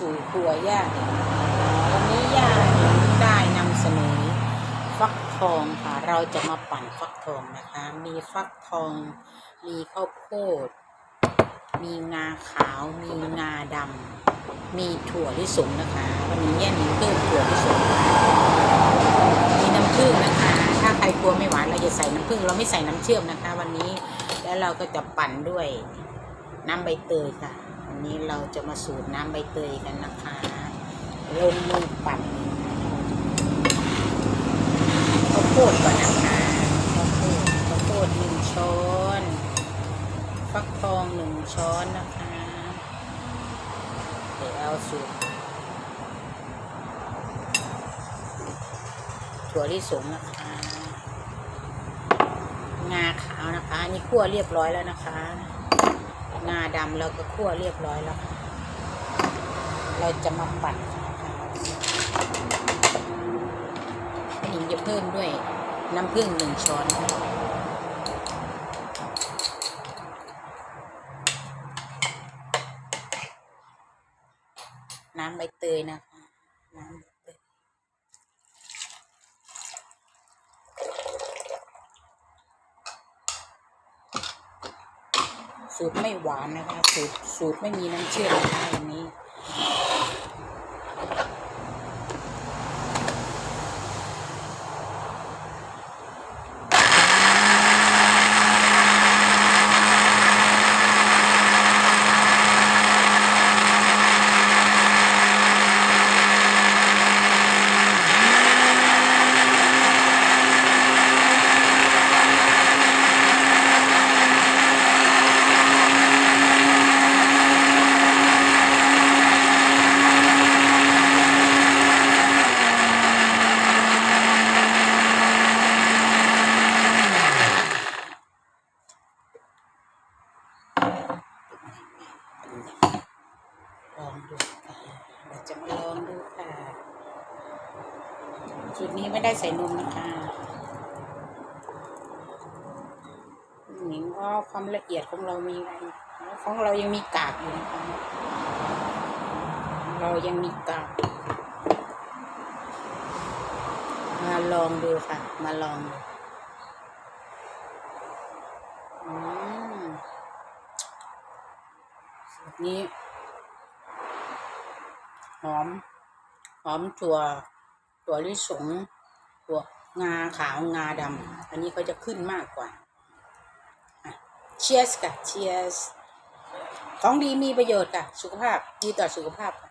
สู่ครัวย่าหนิงวันนี้ย่าหนิงได้นำเสนอฟักทองค่ะ เราจะมาปั่นฟักทองนะคะ มีฟักทอง มีข้าวโพด มีงาขาว มีงาดำ มีถั่วลิสงนะคะ วันนี้ย่าหนิงเพิ่มถั่วลิสงมามีน้ำผึ้งนะคะ ถ้าใครกลัวไม่หวานเราจะใส่น้ำผึ้งเราไม่ใส่น้ำเชื่อมนะคะ วันนี้ แล้วเราก็จะปั่นด้วยน้ำใบเตยค่ะ วันนี้เราจะมาสูตรน้ำใบเตยกันนะคะลงมือปั่นข้าวโพดก่อนนะคะข้าวโพดข้าวโพดหนึ่งช้อนฟักทองหนึ่งช้อนนะคะเดี๋ยวเอาสูตรถั่วลิสงนะคะ งาขาวนะคะนนี่คั่วเรียบร้อยแล้วนะคะ งาดำเราก็คั่วเรียบร้อยแล้วค่ะ เราจะมาปั่นนะคะอันนี้จะเพิ่มด้วยน้ำผึ้งหนึ่งช้อนน้ำใบเตยนะคะ น้ำใบเตย สูตรไม่หวานนะคะ สูตรสูตรไม่มีน้ำเชื่อมนะคะวันนี้ เราจะมาลองดูค่ะสูตรนี้ไม่ได้ใส่นมนะคะหนิงว่าความละเอียดของเรามีอะไรของเรายังมีกากอยู่นะคะ เรายังมีกาก มาลองดูค่ะ มาลองดูอืมนี้ หอม หอมตัวตัวลิสงตัวงาขาวงาดำอันนี้เขาจะขึ้นมากกว่าเชียสกับเชียสของดีมีประโยชน์ค่ะ สุขภาพดีต่อสุขภาพค่ะ